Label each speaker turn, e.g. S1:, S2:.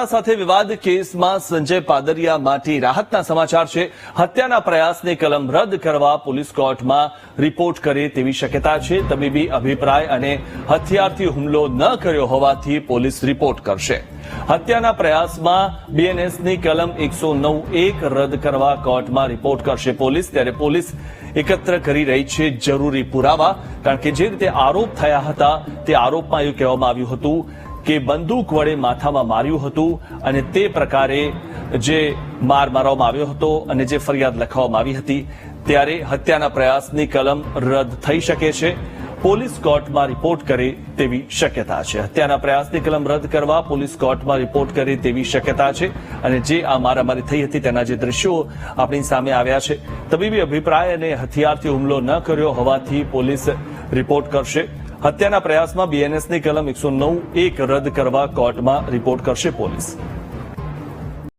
S1: નવરા સાથે વિવાદ કેસમાં સંજય પાદરિયા માટે રાહતના સમાચાર છે. હત્યાના પ્રયાસને કલમ રદ કરવા પોલીસ કોર્ટમાં રિપોર્ટ કરે તેવી શક્યતા છે. તબીબી અભિપ્રાય અને હથિયારથી હુમલો ન કર્યો હોવાથી પોલીસ રિપોર્ટ કરશે. હત્યાના પ્રયાસમાં બીએનએસની કલમ એકસો નવ એક રદ કરવા કોર્ટમાં રિપોર્ટ કરશે પોલીસ. ત્યારે પોલીસ એકત્ર કરી રહી છે જરૂરી પુરાવા. કારણ કે જે રીતે આરોપ થયા હતા તે આરોપમાં એવું કહેવામાં આવ્યું હતું કે બંદૂક વડે માથામાં માર્યું હતું અને તે પ્રકારે જે માર મારવામાં આવ્યો હતો અને જે ફરિયાદ લખવામાં આવી હતી, ત્યારે હત્યાના પ્રયાસની કલમ રદ થઈ શકે છે. પોલીસ કોર્ટમાં રિપોર્ટ કરે તેવી શક્યતા છે. હત્યાના પ્રયાસની કલમ રદ કરવા પોલીસ કોર્ટમાં રિપોર્ટ કરે તેવી શક્યતા છે અને જે આ મારામારી થઈ હતી તેના જે દ્રશ્યો આપણી સામે આવ્યા છે. તબીબી અભિપ્રાય અને હથિયારથી હુમલો ન કર્યો હોવાથી પોલીસ રિપોર્ટ કરશે. હત્યાના પ્રયાસમાં બીએનએસની કલમ એકસો નવ એક રદ કરવા કોર્ટમાં રિપોર્ટ કરશે પોલીસ.